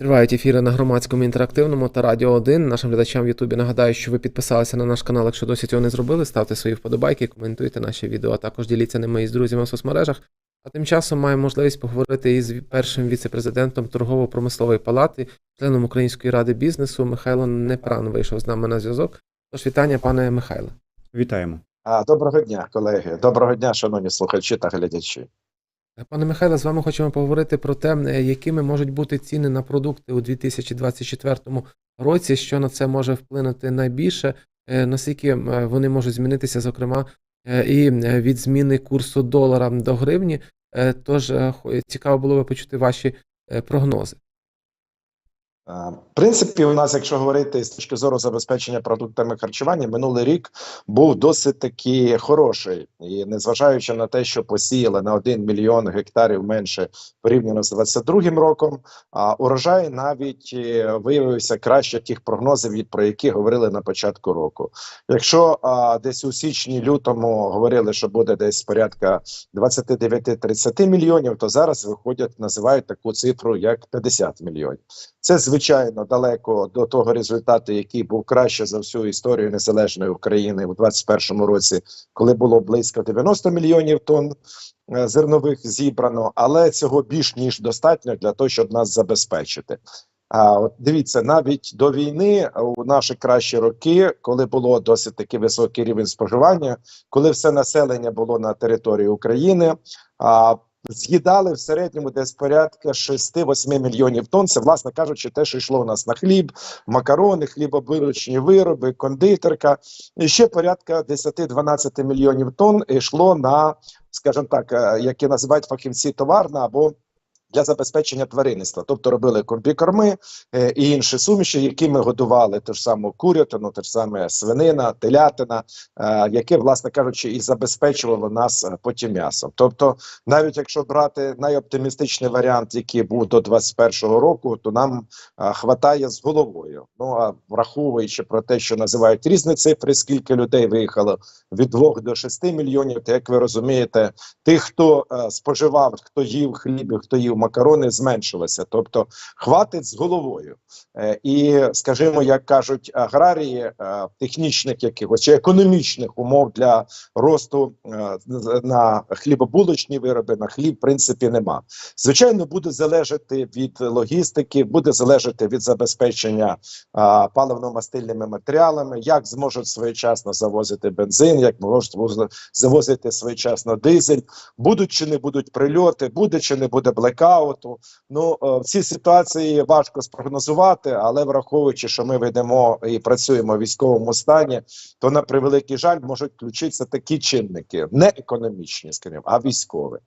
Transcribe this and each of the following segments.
Тривають ефіри на громадському інтерактивному та Радіо 1. Нашим глядачам в Ютубі нагадаю, що ви підписалися на наш канал, якщо досі цього не зробили. Ставте свої вподобайки, коментуйте наші відео, а також діліться ними із друзями в соцмережах. А тим часом маємо можливість поговорити із першим віце-президентом торгово-промислової палати, членом Української ради бізнесу Михайло Непран вийшов з нами на зв'язок. Тож вітання, пане Михайле. Вітаємо. А, Доброго дня, колеги. Доброго дня, шановні слухачі та глядачі. Пане Михайле, з вами хочемо поговорити про те, е, якими можуть бути ціни на продукти у 2024 році, що на це може вплинути найбільше, е, наскільки е, вони можуть змінитися, зокрема, і від зміни курсу долара до гривні. Тож цікаво було би почути ваші прогнози. А, В принципі, у нас, якщо говорити з точки зору забезпечення продуктами харчування, минулий рік був досить таки хороший. І незважаючи на те, що посіяли на 1 мільйон гектарів менше порівняно з 22 роком, а урожай навіть е, виявився краще тих прогнозів, про які говорили на початку року. Якщо а, десь у січні-лютому говорили, що буде десь порядка 29-30 мільйонів, то зараз виходять, називають таку цифру як 50 мільйонів. Це звичайно далеко до того результату, який був краще за всю історію незалежної України у 2021 році, коли було близько 90 мільйонів тонн е, зернових зібрано, але цього більш ніж достатньо для того, щоб нас забезпечити. А от дивіться, навіть до війни у наші кращі роки, коли було досить таки високий рівень споживання, коли все населення було на території України, а з'їдали в середньому десь порядка 6-8 мільйонів тонн. Це, власне кажучи, те, що йшло у нас на хліб, макарони, хлібобирочні вироби, кондитерка. І ще порядка 10-12 мільйонів тонн йшло на, скажімо так, е, які називають фахівці товарна або для забезпечення тваринництва, тобто робили комбікорми е, і інші суміші, які ми годували те ж саме курятину, те ж саме свинина, телятина, е, яке, власне кажучи, і забезпечувало нас е, потім м'ясом. Тобто, навіть якщо брати найоптимістичний варіант, який був до 21-го року, то нам хватає з головою. Ну а враховуючи про те, що називають різні цифри, скільки людей виїхало від 2 до 6 мільйонів, то як ви розумієте, тих, хто споживав, хто їв хліб, хто їв макарони, зменшилося. Тобто, хватить з головою. Е, і, скажімо, як кажуть аграрії, е, технічних якихось чи економічних умов для росту е, на хлібобулочні вироби, на хліб, в принципі, нема. Звичайно, буде залежати від логістики, буде залежати від забезпечення паливно-мастильними матеріалами, як зможуть своєчасно завозити бензин, як можуть завозити своєчасно дизель, будуть чи не будуть прильоти, буде чи не буде блекауту. Ну всі ситуації важко спрогнозувати, але враховуючи, що ми ведемо і працюємо в військовому стані, то на превеликий жаль можуть включитися такі чинники, не економічні, скажімо, а військові.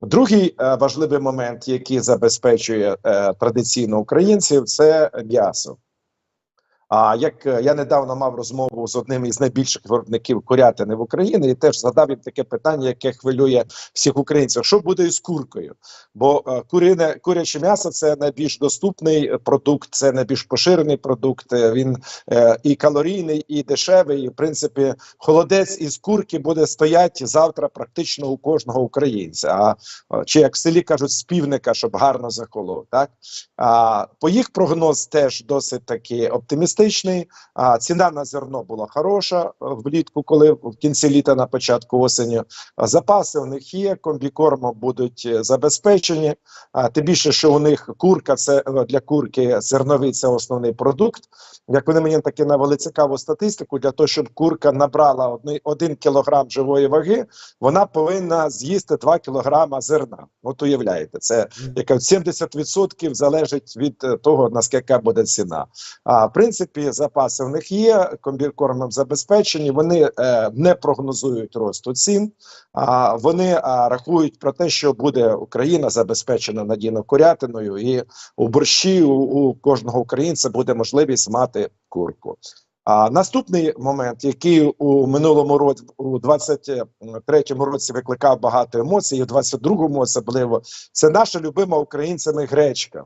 Другий е, важливий момент, який забезпечує е, традиційно українців, це м'ясо. А як е, я недавно мав розмову з одним із найбільших виробників курятини в Україні, і теж задав їм таке питання, яке хвилює всіх українців: що буде із куркою? Бо е, курине куряче м'ясо це найбільш доступний продукт, це найбільш поширений продукт. е, Він е, і калорійний, і дешевий. І, в принципі, холодець із курки буде стояти завтра практично у кожного українця. А чи як в селі кажуть, з півника, щоб гарно захолов. Так а, по їх прогноз теж досить таки оптимістичний. А, ціна на зерно була хороша е, влітку, коли в кінці літа на початку осені. Запаси у них є, комбікормом будуть е, забезпечені. А, тим більше, що у них курка це е, для курки зерновий це основний продукт. Як вони мені таки навели цікаву статистику, для того, щоб курка набрала одни- один кілограм живої ваги, вона повинна з'їсти 2 кілограма зерна. От уявляєте, це яка 70% залежить від того, наскільки буде ціна. А в принципі, запаси в них є, комбікормом забезпечені. Вони е, не прогнозують росту цін. А вони рахують про те, що буде Україна забезпечена надійно курятиною, і у борщі у, у кожного українця буде можливість мати курку. А наступний момент, який у минулому році, у 23-му році викликав багато емоцій, і у 22-му особливо, це наша любима українцями гречка.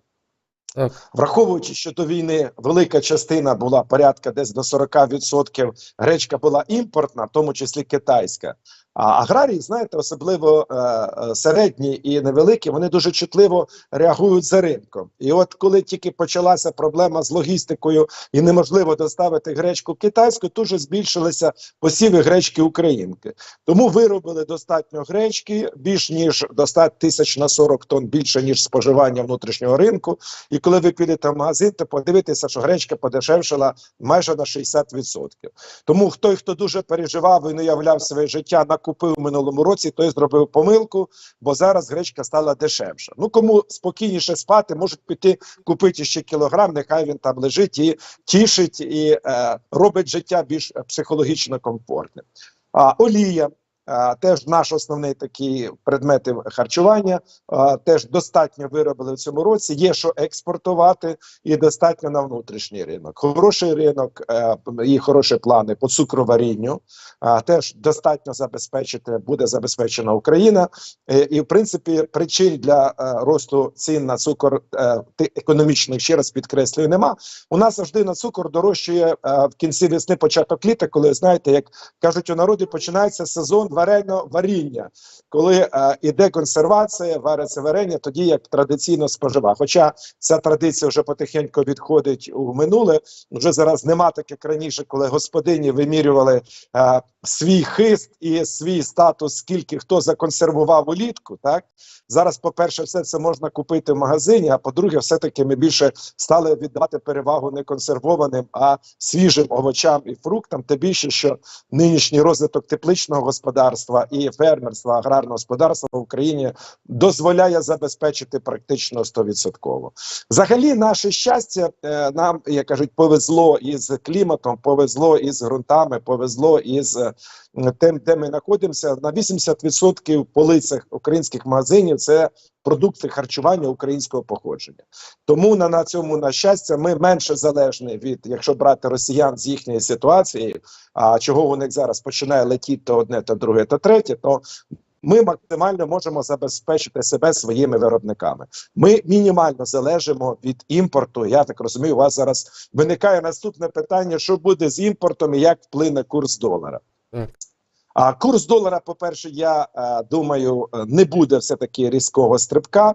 Так. Враховуючи, що до війни велика частина була порядка десь до 40% гречка була імпортна, в тому числі китайська. А аграрії, знаєте, особливо е, е, середні і невеликі, вони дуже чутливо реагують за ринком. І от коли тільки почалася проблема з логістикою і неможливо доставити гречку китайську, тут же збільшилися посіви гречки українки. Тому виробили достатньо гречки, більш ніж достатньо тисяч на 40 тонн більше ніж споживання внутрішнього ринку. І коли ви підете в магазин, то подивитися, що гречка подешевшила майже на 60%. Тому хто, хто дуже переживав і не уявляв своє життя, накупив в минулому році, той зробив помилку, бо зараз гречка стала дешевша. Ну кому спокійніше спати, можуть піти купити ще кілограм, нехай він там лежить і тішить і е, робить життя більш е, психологічно комфортним. А олія. А, Теж наш основний такий предмети харчування, теж достатньо виробили в цьому році. Є що експортувати і достатньо на внутрішній ринок. Хороший ринок е, і хороші плани по цукроварінню. Теж достатньо забезпечити буде забезпечена Україна. Е, і в принципі причин для е, росту цін на цукор е, економічних ще раз підкреслюю, нема. У нас завжди на цукор дорожчає е, в кінці весни, початок літа, коли знаєте, як кажуть у народі, починається сезон варено варіння, коли е, іде консервація, вариться варення, тоді як традиційно спожива. Хоча ця традиція вже потихеньку відходить у минуле. Вже зараз нема так, раніше, коли господині вимірювали е, свій хист і свій статус, скільки хто законсервував улітку. Так зараз, по-перше, все це можна купити в магазині. А по-друге, все-таки ми більше стали віддавати перевагу не консервованим, а свіжим овочам і фруктам. Тим більше, що нинішній розвиток тепличного господарства і фермерства, аграрного господарства в Україні дозволяє забезпечити практично 100%. Взагалі, наше щастя е, нам, як кажуть, повезло із кліматом, повезло із ґрунтами, повезло із е, тим, де ми знаходимося. На 80% полицях українських магазинів це продукти харчування українського походження. Тому на, на цьому на щастя ми менше залежні від, якщо брати росіян з їхньої ситуації, а чого них зараз починає летіти то одне, то друге, то третє, то ми максимально можемо забезпечити себе своїми виробниками. Ми мінімально залежимо від імпорту. Я так розумію, у вас зараз виникає наступне питання: що буде з імпортом і як вплине курс долара? А курс долара, по-перше, я е, думаю, е, не буде все таки різкого стрибка.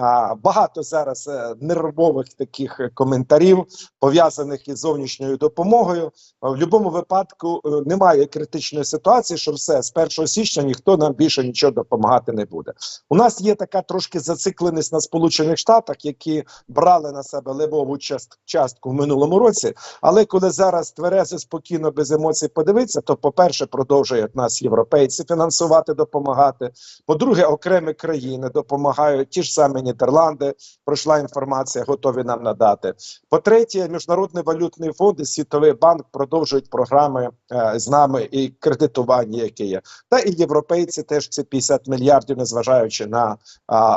А, багато зараз е, нервових таких е, коментарів пов'язаних із зовнішньою допомогою. В будь-якому випадку е, немає критичної ситуації, що все з 1 січня ніхто нам більше нічого допомагати не буде. У нас є така трошки зацикленість на Сполучених Штатах, які брали на себе левову част, частку в минулому році. Але коли зараз тверезо, спокійно, без емоцій подивитися, то по-перше, продовжують нас європейці фінансувати, допомагати. По-друге, окремі країни допомагають ті ж самі Нідерланди. Пройшла інформація, готові нам надати. По-третє, міжнародний валютний фонд і Світовий банк продовжують програми е, з нами і кредитування, яке є. Та і європейці теж ці 50 мільярдів, незважаючи на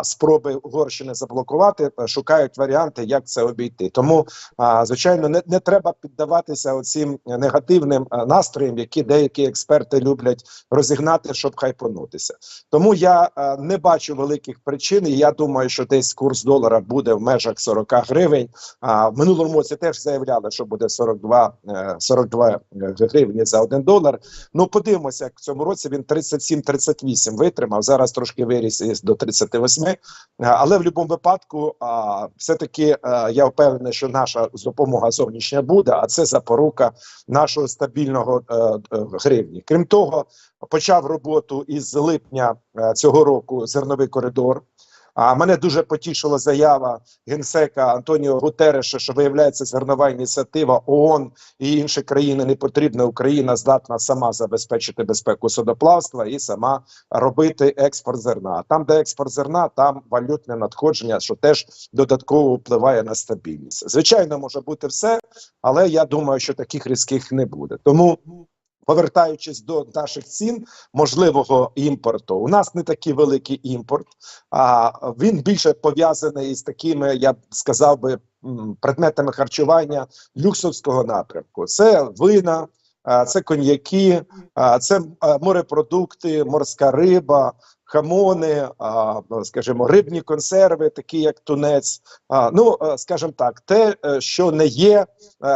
спроби Угорщини заблокувати, е, шукають варіанти, як це обійти. Тому, звичайно, не, не треба піддаватися оцим негативним а, настроям, які деякі експерти люблять розігнати, щоб хайпонутися. Тому я е, не бачу великих причин. і Я думаю, що десь курс долара буде в межах 40 гривень. А в минулому році теж заявляли, що буде 42, е, 42 гривні за один долар. Ну подивимося, як в цьому році він 37-38 витримав. Зараз трошки виріс із до 38. Е, Але в будь-якому випадку, а, все-таки е, я впевнений, що наша допомога зовнішня буде, а це запорука нашого стабільного е, е, гривні. Крім того, почав роботу із липня е, цього року зерновий коридор. А мене дуже потішила заява генсека Антоніо Гутереша, що виявляється зернова ініціатива ООН і інші країни не потрібна. Україна здатна сама забезпечити безпеку судоплавства і сама робити експорт зерна. А Там, де експорт зерна, там валютне надходження, що теж додатково впливає на стабільність. Звичайно, може бути все, але я думаю, що таких різких не буде. Тому. Повертаючись до наших цін можливого імпорту, у нас не такий великий імпорт, а він більше пов'язаний із такими, я б сказав би, предметами харчування люксовського напрямку. Це вина, це коньяки, це морепродукти, морська риба, хамони, а, ну, скажімо, рибні консерви, такі як тунець. А, ну, е, скажімо так, те, е, що не є е,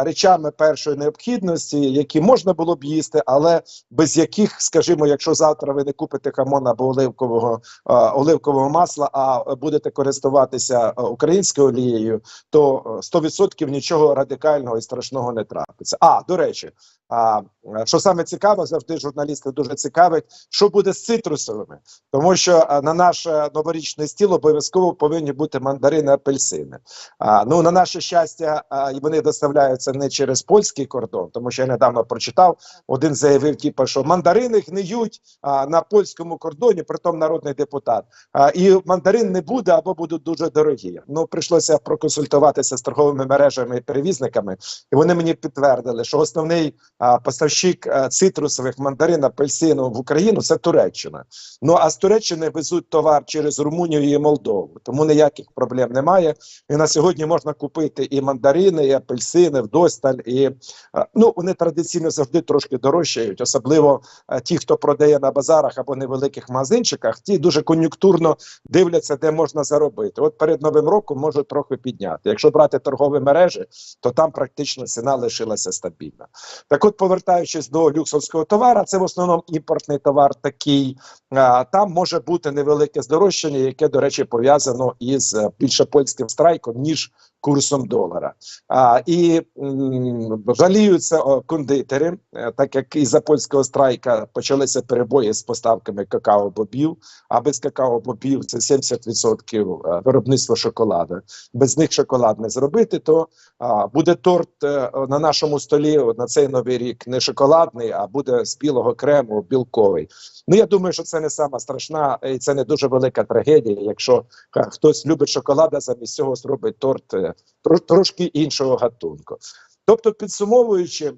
речами першої необхідності, які можна було б їсти, але без яких, скажімо, якщо завтра ви не купите хамон або оливкового е, оливкового масла, а будете користуватися українською олією, то е, 100% нічого радикального і страшного не трапиться. А до речі, а що саме цікаво, завжди журналісти дуже цікавить, що буде з цитрусовими, тому що е, на наш е, новорічний стіл обов'язково повинні бути мандарини, апельсини. А, ну на наше щастя, а, вони доставляються не через польський кордон, тому що я недавно прочитав. Один заявив, типу, що мандарини гниють а, на польському кордоні, притом народний депутат. А, і мандарин не буде або будуть дуже дорогі. Ну прийшлося проконсультуватися з торговими мережами і перевізниками, і вони мені підтвердили, що основний а, поставщик а, цитрусових мандарин, апельсину в Україну це Туреччина. Ну а з Туреччини везуть товар через Румунію і Молдову, тому ніяких проблем немає. І на сьогодні можна купити і мандарини, і апельсини вдосталь. І е, ну вони традиційно завжди трошки дорожчають, особливо е, ті, хто продає на базарах або невеликих магазинчиках, ті дуже кон'юнктурно дивляться, де можна заробити. От перед новим роком можуть трохи підняти. Якщо брати торгові мережі, то там практично ціна лишилася стабільна. Так, от, повертаючись до люксовського товара, це в основному імпортний товар такий. Там може бути невелике здорожчання, яке, до речі, пов'язано із е, більше польським страйком, ніж курсом долара. А, і жаліються кондитери, е, так як із за польського страйка почалися перебої з поставками какао-бобів, а без какао-бобів це 70% виробництва шоколаду. Без них шоколад не зробити, то а, буде торт е, на нашому столі на цей новий рік не шоколадний, а буде з білого крему білковий. Ну я думаю, що це не сама страшна і це не дуже велика трагедія. Якщо хтось любить шоколад, а замість цього зробить торт е, трошки іншого гатунку. Тобто, підсумовуючи,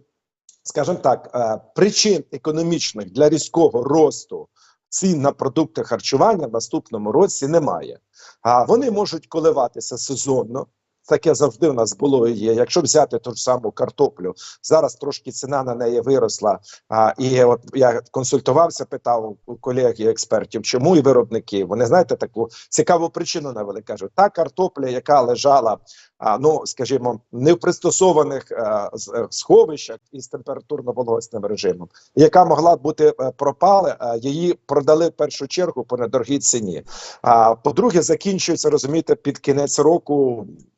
скажімо так, е, причин економічних для різкого росту цін на продукти харчування в наступному році немає. А вони можуть коливатися сезонно. Таке завжди в нас було є. Якщо взяти ту ж саму картоплю, зараз трошки ціна на неї виросла. А, і от я консультувався, питав у колег і експертів, чому і виробників. Вони знаєте таку цікаву причину навели. кажуть, та картопля, яка лежала, а, ну скажімо, не в пристосованих а, з- е, сховищах із температурно-вологосним режимом, яка могла бути е, пропали, а її продали в першу чергу по недорогій ціні. А по-друге, закінчується розумієте, під кінець року.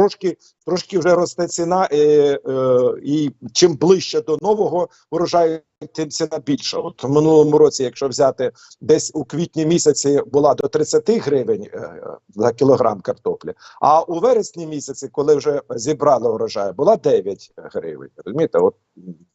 Трошки трошки вже росте ціна, і, е, і чим ближче до нового урожаю, тим ціна більша. От в минулому році, якщо взяти десь у квітні місяці, була до 30 гривень е, за кілограм картоплі. А у вересні місяці, коли вже зібрали урожай, була 9 гривень. Розумієте, от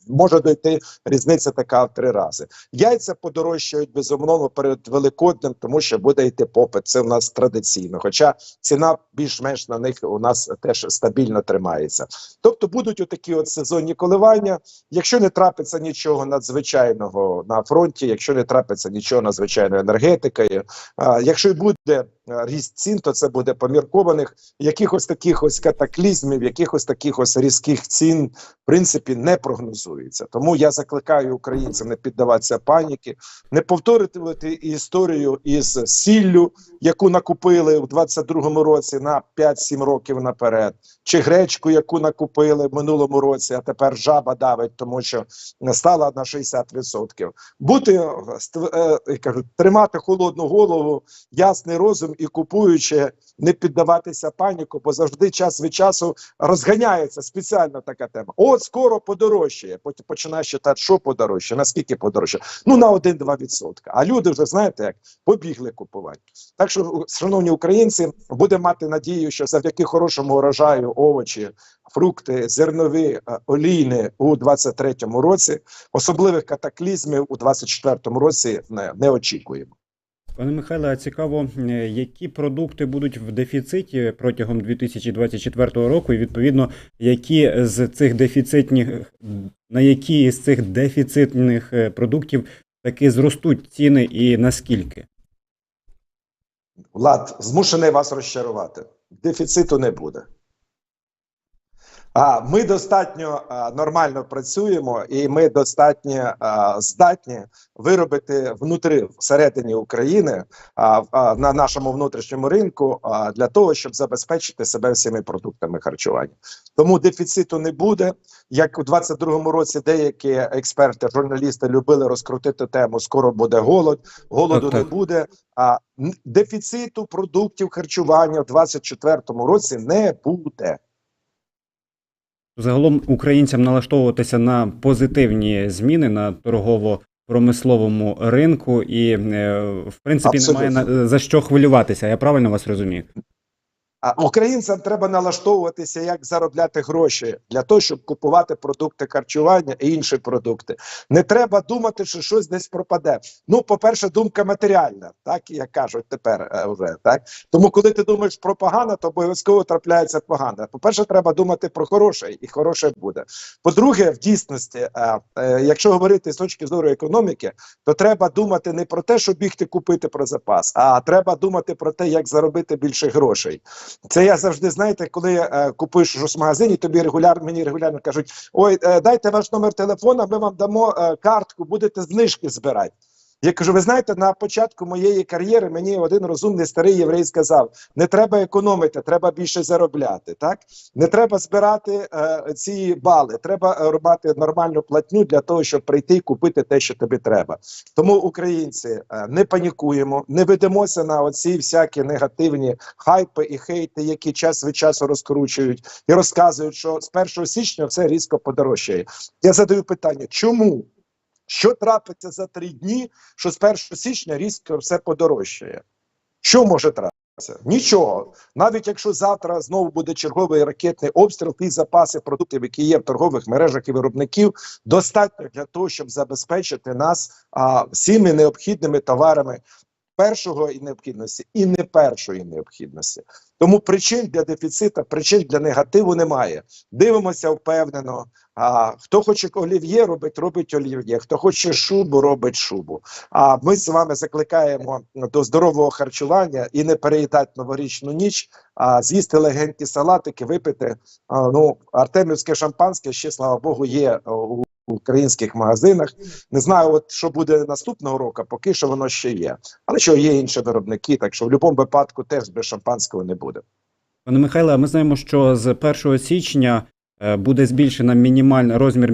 може дойти різниця така в три рази. Яйця подорожчають безумовно перед великоднем, тому що буде йти попит. Це в нас традиційно. Хоча ціна більш-менш на них у нас теж стабільно тримається. Тобто будуть отакі от сезонні коливання. Якщо не трапиться нічого надзвичайного на фронті, якщо не трапиться нічого надзвичайного енергетикою, а, якщо й буде ріст цін, то це буде поміркованих якихось таких ось катаклізмів, якихось таких ось різких цін, в принципі, не прогнозується. Тому я закликаю українців не піддаватися паніки, не повторювати історію із сіллю, яку накупили в 22-му році на 5-7 років наперед, чи гречку, яку накупили в минулому році, а тепер жаба давить, тому що стала на 60%. Бути е, е, кажуть, тримати холодну голову, ясний розум і купуючи, не піддаватися паніку, бо завжди час від часу розганяється спеціально така тема. От скоро подорожчає. Потім починаєш читати, що подорожчає, наскільки подорожчає. Ну на 1-2%. А люди вже знаєте, як побігли купувати. Так що, шановні українці, будемо мати надію, що завдяки хорошому урожаю овочі, фрукти, зернові, е, олійни у 23-му році, особливих катаклізмів у 24-му році не, не очікуємо. Пане Михайле, цікаво, е, які продукти будуть в дефіциті протягом 2024 року, і відповідно, які з цих дефіцитних на які з цих дефіцитних е, продуктів таки зростуть ціни і наскільки? Влад, змушений вас розчарувати. Дефіциту не буде. А ми достатньо нормально працюємо, і ми достатньо здатні виробити внутри всередині України на нашому внутрішньому ринку для того, щоб забезпечити себе всіми продуктами харчування. Тому дефіциту не буде. Як у 22-му році деякі експерти, журналісти любили розкрутити тему Скоро буде голод. Голоду Так, не буде. А дефіциту продуктів харчування в 24-му році не буде. Загалом українцям налаштовуватися на позитивні зміни на торгово-промисловому ринку, і е, в принципі Абсолютно. немає за що хвилюватися. Я правильно вас розумію? Українцям треба налаштовуватися, як заробляти гроші для того, щоб купувати продукти харчування і інші продукти. Не треба думати, що щось десь пропаде. Ну, по-перше, думка матеріальна, так як кажуть тепер е, вже так. Тому, коли ти думаєш про погане, то обов'язково трапляється погане. По-перше, треба думати про хороше, і хороше буде. По-друге, в дійсності, е, е, якщо говорити з точки зору економіки, то треба думати не про те, щоб бігти купити про запас, а треба думати про те, як заробити більше грошей. Це я завжди знаєте, коли е, купуєш щось в магазині, тобі регулярно мені регулярно кажуть: ой, е, дайте ваш номер телефона, ми вам дамо е, картку, будете знижки збирати. Я кажу, ви знаєте, на початку моєї кар'єри мені один розумний старий єврей сказав: не треба економити, треба більше заробляти. Так не треба збирати е, ці бали, треба е, мати нормальну платню для того, щоб прийти і купити те, що тобі треба. Тому українці е, не панікуємо, не ведемося на оці всякі негативні хайпи і хейти, які час від часу розкручують і розказують, що з 1 січня це різко подорожчає. Я задаю питання, чому? Що трапиться за три дні, що з 1 січня різко все подорожчає? Що може трапитися? Нічого. Навіть якщо завтра знову буде черговий ракетний обстріл, ті запаси продуктів, які є в торгових мережах і виробників, достатньо для того, щоб забезпечити нас а, всіми необхідними товарами першого і необхідності і не першої необхідності. Тому причин для дефіциту, причин для негативу немає. Дивимося впевнено. А хто хоче олів'є робить, робить олів'є. Хто хоче шубу, робить шубу. А ми з вами закликаємо до здорового харчування і не переїдати новорічну ніч, а з'їсти легенькі салатики, випити. А, ну, артемівське шампанське ще слава Богу є у українських магазинах. Не знаю, от що буде наступного року, поки що воно ще є. Але що є інші виробники, так що в будь-якому випадку теж без шампанського не буде. Пане Михайле, ми знаємо, що з 1 січня е, буде збільшена мінімальна розмір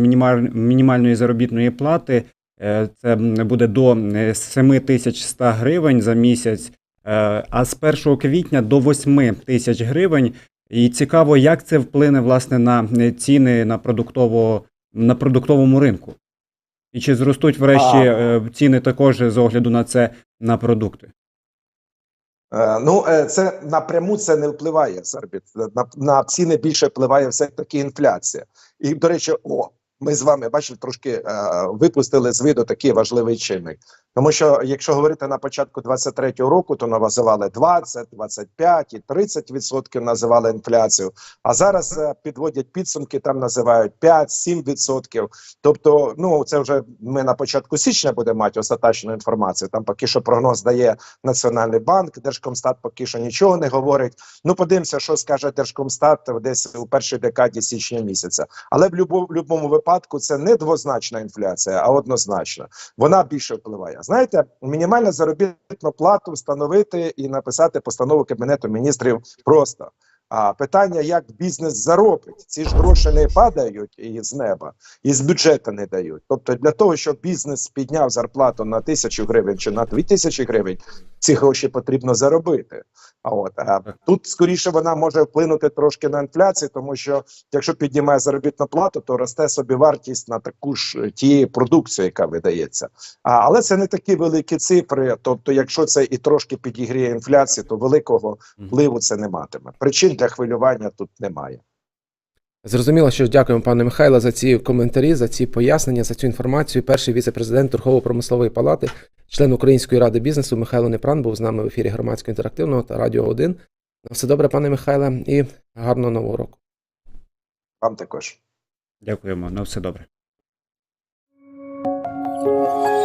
мінімальної заробітної плати. Е, Це буде до е, 7100 гривень за місяць, е, а з 1 квітня до 8 тисяч гривень. І цікаво, як це вплине власне на е, ціни на продуктово на продуктовому ринку. І чи зростуть врешті А. е, ціни також з огляду на це на продукти? Е, Ну, е, це напряму це не впливає Сарбіт. На, на ціни більше впливає все таки інфляція. І до речі, о, ми з вами бачите, трошки е, випустили з виду такий важливий чинник. Тому що якщо говорити на початку 23-го року, то називали 20, 25 і 30 відсотків називали інфляцію. А зараз е, підводять підсумки, там називають 5-7 відсотків. Тобто, ну це вже ми на початку січня будемо мати остаточну інформацію. Там поки що прогноз дає Національний банк, Держкомстат поки що нічого не говорить. Ну, подивимося, що скаже Держкомстат десь у першій декаді січня місяця. Але в будь-якому випадку це не двозначна інфляція, а однозначна. Вона більше впливає. Знаєте, мінімальну заробітну плату встановити і написати постанову Кабінету міністрів просто. А питання, як бізнес заробить, ці ж гроші не падають із неба, і з бюджету не дають. Тобто, для того, щоб бізнес підняв зарплату на тисячу гривень чи на дві тисячі гривень, ці гроші потрібно заробити. А от а тут скоріше вона може вплинути трошки на інфляцію, тому що якщо піднімає заробітну плату, то росте собі вартість на таку ж е, тієї продукції, яка видається. А, але це не такі великі цифри. Тобто, якщо це і трошки підігріє інфляцію, то великого впливу це не матиме. Причин для хвилювання тут немає. Зрозуміло, що ж дякуємо, пане Михайло, за ці коментарі, за ці пояснення, за цю інформацію. Перший віце-президент Торгово-промислової палати, член Української ради бізнесу Михайло Непран був з нами в ефірі громадського інтерактивного та Радіо 1. На все добре, пане Михайле, і гарного нового року. Вам також. Дякуємо, на все добре.